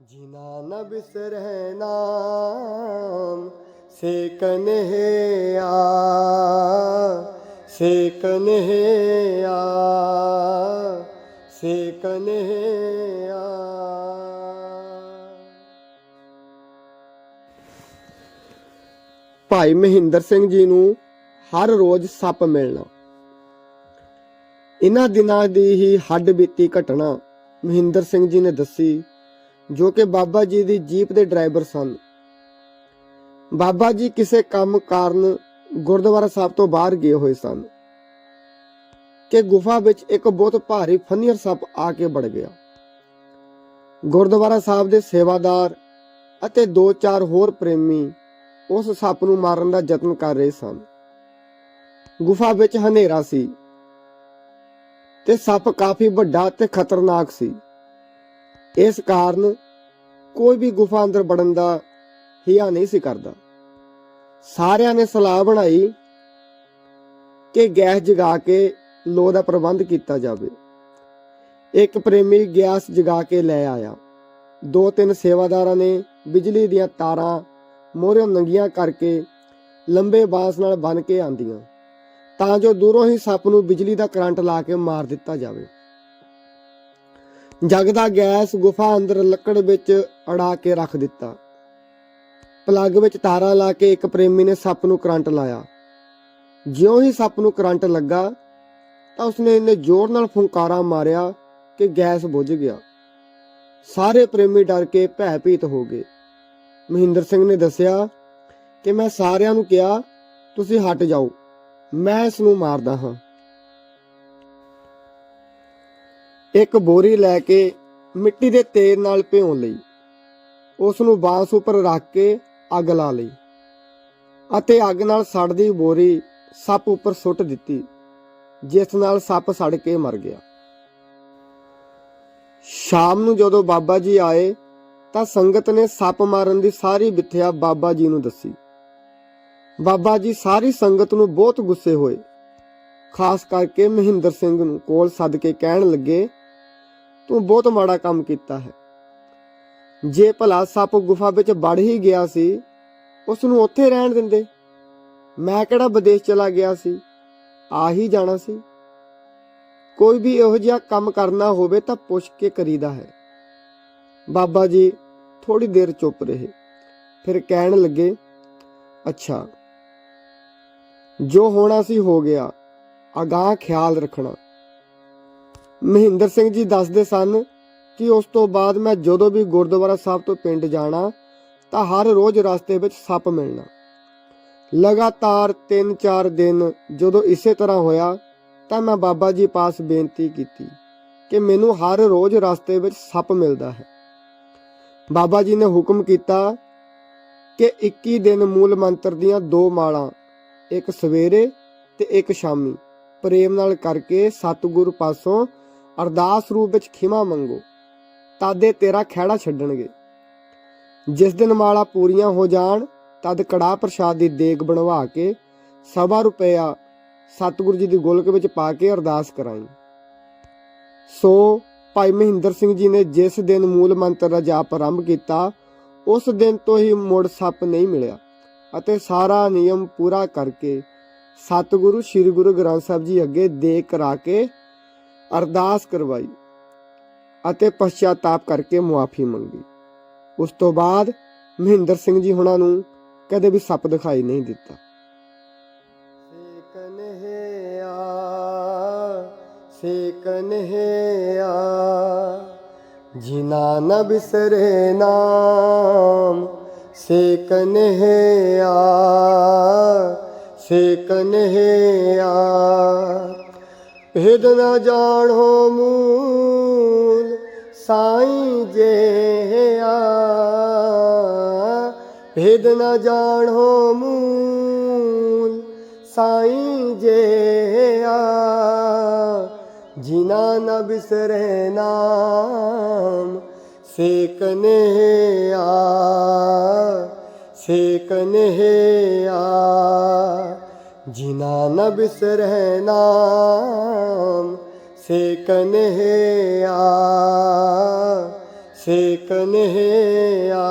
ਜਿਨਾ ਨ ਬਿਸਰੈ ਨਾਮ ਸੇ ਕਨਹਿਆ ਸੇ ਕਨਹਿਆ ਸੇ ਕਨਹਿਆ ਭਾਈ ਮਹਿੰਦਰ ਸਿੰਘ ਜੀ ਨੂੰ ਹਰ ਰੋਜ਼ ਸੱਪ ਮਿਲਣਾ। ਇਹਨਾਂ ਦਿਨਾਂ ਦੀ ਹੀ ਹੱਡ ਬੀਤੀ ਘਟਨਾ ਮਹਿੰਦਰ ਸਿੰਘ ਜੀ ਨੇ ਦੱਸੀ ਜੋ ਕਿ ਬਾਬਾ ਜੀ ਦੀ ਜੀਪ ਦੇ ਡਰਾਈਵਰ ਸਨ। ਬਾਬਾ ਜੀ ਕਿਸੇ ਕੰਮ ਕਾਰਨ ਗੁਰਦੁਆਰਾ ਸਾਹਿਬ ਤੋਂ ਬਾਹਰ ਗਏ ਹੋਏ ਸਨ ਕਿ ਗੁਫਾ ਵਿੱਚ ਇੱਕ ਬਹੁਤ ਭਾਰੀ ਫਨੀਅਰ ਸੱਪ ਆ ਕੇ ਵੜ ਗਿਆ। ਗੁਰਦੁਆਰਾ ਸਾਹਿਬ ਦੇ ਸੇਵਾਦਾਰ ਅਤੇ ਦੋ ਚਾਰ ਹੋਰ ਪ੍ਰੇਮੀ ਉਸ ਸੱਪ ਨੂੰ ਮਾਰਨ ਦਾ ਯਤਨ ਕਰ ਰਹੇ ਸਨ। ਗੁਫਾ ਵਿੱਚ ਹਨੇਰਾ ਸੀ ਤੇ ਸੱਪ ਕਾਫੀ ਵੱਡਾ ਤੇ ਖਤਰਨਾਕ ਸੀ। ਇਸ ਕਾਰਨ ਕੋਈ ਵੀ ਗੁਫਾ ਅੰਦਰ ਵੜਨ ਦਾ ਹਿਆ ਨਹੀਂ ਸੀ ਕਰਦਾ। ਸਾਰਿਆਂ ਨੇ ਸਲਾਹ ਬਣਾਈ ਕਿ ਗੈਸ ਜਗਾ ਕੇ ਲੋ ਦਾ ਪ੍ਰਬੰਧ ਕੀਤਾ ਜਾਵੇ। ਇੱਕ ਪ੍ਰੇਮੀ ਗੈਸ ਜਗਾ ਕੇ ਲੈ ਆਇਆ। ਦੋ ਤਿੰਨ ਸੇਵਾਦਾਰਾਂ ਨੇ ਬਿਜਲੀ ਦੀਆਂ ਤਾਰਾਂ ਮੋਹਰਿਓਂ ਨੰਗੀਆਂ ਕਰਕੇ ਲੰਬੇ ਬਾਂਸ ਨਾਲ ਬੰਨ ਕੇ ਆਂਦੀਆਂ, ਤਾਂ ਜੋ ਦੂਰੋਂ ਹੀ ਸੱਪ ਨੂੰ ਬਿਜਲੀ ਦਾ ਕਰੰਟ ਲਾ ਕੇ ਮਾਰ ਦਿੱਤਾ ਜਾਵੇ। ਜਗਦਾ ਗੈਸ ਗੁਫਾ ਅੰਦਰ ਲੱਕੜ ਵਿੱਚ ਅੜਾ ਕੇ ਰੱਖ ਦਿੱਤਾ। ਪਲੱਗ ਵਿੱਚ ਤਾਰਾਂ ਲਾ ਕੇ ਇੱਕ ਪ੍ਰੇਮੀ ਨੇ ਸੱਪ ਨੂੰ ਕਰੰਟ ਲਾਇਆ। ਜਿਉਂ ਹੀ ਸੱਪ ਨੂੰ ਕਰੰਟ ਲੱਗਾ, ਤਾਂ ਉਸਨੇ ਇੰਨੇ ਜ਼ੋਰ ਨਾਲ ਫੁੰਕਾਰਾ ਮਾਰਿਆ ਕਿ ਗੈਸ ਬੁਝ ਗਿਆ। ਸਾਰੇ ਪ੍ਰੇਮੀ ਡਰ ਕੇ ਭੈਭੀਤ ਹੋ ਗਏ। ਮਹਿੰਦਰ ਸਿੰਘ ਨੇ ਦੱਸਿਆ ਕਿ ਮੈਂ ਸਾਰਿਆਂ ਨੂੰ ਕਿਹਾ, ਤੁਸੀਂ ਹਟ ਜਾਓ, ਮੈਂ ਇਸ ਨੂੰ ਮਾਰਦਾ ਹਾਂ। ਇੱਕ ਬੋਰੀ ਲੈ ਕੇ ਮਿੱਟੀ ਦੇ ਤੇਲ ਨਾਲ ਭਿਉਂ ਲਈ। ਉਸ ਨੂੰ ਬਾਂਸ ਉੱਪਰ ਰੱਖ ਕੇ ਅੱਗ ਲਾ ਲਈ ਅਤੇ ਅੱਗ ਨਾਲ ਸੜਦੀ ਬੋਰੀ ਸੱਪ ਉੱਪਰ ਸੁੱਟ ਦਿੱਤੀ, ਜਿਸ ਨਾਲ ਸੱਪ ਸੜ ਕੇ ਮਰ ਗਿਆ। ਸ਼ਾਮ ਨੂੰ ਜਦੋਂ ਬਾਬਾ ਜੀ ਆਏ, ਤਾਂ ਸੰਗਤ ਨੇ ਸੱਪ ਮਾਰਨ ਦੀ ਸਾਰੀ ਵਿਥਿਆ ਬਾਬਾ ਜੀ ਨੂੰ ਦੱਸੀ। ਬਾਬਾ ਜੀ ਸਾਰੀ ਸੰਗਤ ਨੂੰ ਬਹੁਤ ਗੁੱਸੇ ਹੋਏ। ਖਾਸ ਕਰਕੇ ਮਹਿੰਦਰ ਸਿੰਘ ਨੂੰ ਕੋਲ ਸੱਦ ਕੇ ਕਹਿਣ ਲੱਗੇ ਤੂੰ ਬਹੁਤ ਮਾੜਾ ਕੰਮ ਕੀਤਾ ਹੈ। ਜੇ ਭਲਾ ਸੱਪ ਗੁਫਾ ਵਿੱਚ ਵੜ ਹੀ ਗਿਆ ਸੀ ਉਸ ਨੂੰ ਉੱਥੇ ਰਹਿਣ ਦਿੰਦੇ। ਮੈਂ ਕਿਹੜਾ ਵਿਦੇਸ਼ ਚਲਾ ਗਿਆ ਸੀ? ਆ ਹੀ ਜਾਣਾ ਸੀ। ਕੋਈ ਵੀ ਇਹੋ ਜਿਹਾ ਕੰਮ ਕਰਨਾ ਹੋਵੇ ਤਾਂ ਪੁੱਛ ਕੇ ਕਰੀਦਾ ਹੈ। ਬਾਬਾ ਜੀ ਥੋੜੀ ਦੇਰ ਚੁੱਪ ਰਹੇ। ਫਿਰ ਕਹਿਣ ਲੱਗੇ, ਅੱਛਾ, ਜੋ ਹੋਣਾ ਸੀ ਹੋ ਗਿਆ। ਅਗਾਹ ਖਿਆਲ ਰੱਖਣਾ। ਮਹਿੰਦਰ ਸਿੰਘ ਜੀ ਦੱਸਦੇ ਸਨ ਕਿ ਉਸ ਤੋਂ ਬਾਅਦ ਮੈਂ ਜਦੋਂ ਵੀ ਗੁਰਦੁਆਰਾ ਸਾਹਿਬ ਤੋਂ ਪਿੰਡ ਜਾਣਾ, ਤਾਂ ਹਰ ਰੋਜ਼ ਰਸਤੇ ਵਿੱਚ ਸੱਪ ਮਿਲਣਾ। ਲਗਾਤਾਰ 3-4 ਦਿਨ ਜਦੋਂ ਇਸੇ ਤਰ੍ਹਾਂ ਹੋਇਆ, ਤਾਂ ਮੈਂ ਬਾਬਾ ਜੀ ਪਾਸ ਬੇਨਤੀ ਕੀਤੀ ਕਿ ਮੈਨੂੰ ਹਰ ਰੋਜ਼ ਰਸਤੇ ਵਿੱਚ ਸੱਪ ਮਿਲਦਾ ਹੈ। ਬਾਬਾ ਜੀ ਨੇ ਹੁਕਮ ਕੀਤਾ ਕਿ 21 ਦਿਨ ਮੂਲ ਮੰਤਰ ਦੀਆਂ ਦੋ ਮਾਲਾਂ, ਇੱਕ ਸਵੇਰੇ ਤੇ ਇੱਕ ਸ਼ਾਮੀ, ਪ੍ਰੇਮ ਨਾਲ ਕਰਕੇ ਸਤਿਗੁਰ ਪਾਸੋਂ ਅਰਦਾਸ ਰੂਪ ਵਿੱਚ ਖਿਮਾ ਮੰਗੋ, ਤਾਦੇ ਤੇਰਾ ਖਹਿੜਾ ਛੱਡਣਗੇ। ਜਿਸ ਦਿਨ ਮਾਲਾ ਪੂਰੀਆਂ ਹੋ ਜਾਣ, ਤਦ ਕੜਾ ਪ੍ਰਸ਼ਾਦ ਦੀ ਦੇਗ ਬਣਵਾ ਕੇ ਸਵਾ ਰੁਪਇਆ ਸਤਿਗੁਰੂ ਜੀ ਦੀ ਗੋਲਕ ਵਿੱਚ ਪਾ ਕੇ ਅਰਦਾਸ ਕਰਾਈ। ਸੋ ਭਾਈ ਮਹਿੰਦਰ ਸਿੰਘ ਜੀ ਨੇ ਜਿਸ ਦਿਨ ਮੂਲ ਮੰਤਰ ਦਾ ਜਾਪ ਆਰੰਭ ਕੀਤਾ, ਉਸ ਦਿਨ ਤੋਂ ਹੀ ਮੁੜ ਸੱਪ ਨਹੀਂ ਮਿਲਿਆ ਅਤੇ ਸਾਰਾ ਨਿਯਮ ਪੂਰਾ ਕਰਕੇ ਸਤਿਗੁਰੂ ਸ੍ਰੀ ਗੁਰੂ ਗ੍ਰੰਥ ਸਾਹਿਬ ਜੀ ਅੱਗੇ ਦੇ ਕਰਾ ਕੇ ਅਰਦਾਸ ਕਰਵਾਈ ਅਤੇ ਪਛਤਾਪ ਕਰਕੇ ਮੁਆਫੀ ਮੰਗੀ। ਉਸ ਤੋਂ ਬਾਅਦ ਮਹਿੰਦਰ ਸਿੰਘ ਜੀ ਹੁਣਾਂ ਨੂੰ ਕਦੇ ਵੀ ਸੱਪ ਦਿਖਾਈ ਨਹੀਂ ਦਿੱਤਾ। ਸੇ ਕਨਹਿਆ ਸੇ ਜਿਨਾ ਨ ਬਿਸਰੇ ਨਾਮ ਸੇ ਕਨਹਿਆ ਭੇਦ ਨ ਜਾਣੋ ਮੂਲ ਸਾਈਂ ਜੇਆ ਭੇਦ ਨ ਜਾਣੋ ਮੂਲ ਸਾਈਂ ਜੇਆ ਜਿਨਾ ਨ ਬਿਸਰੇ ਨਾਮ ਸੇ ਕਨਹਿਆ ਸੇ ਆ। ਜਿਨਾ ਨ ਬਿਸਰੇ ਨਾਮ ਸੇ ਕਨਹਿਆ ਸੇ ਕਨਹਿਆ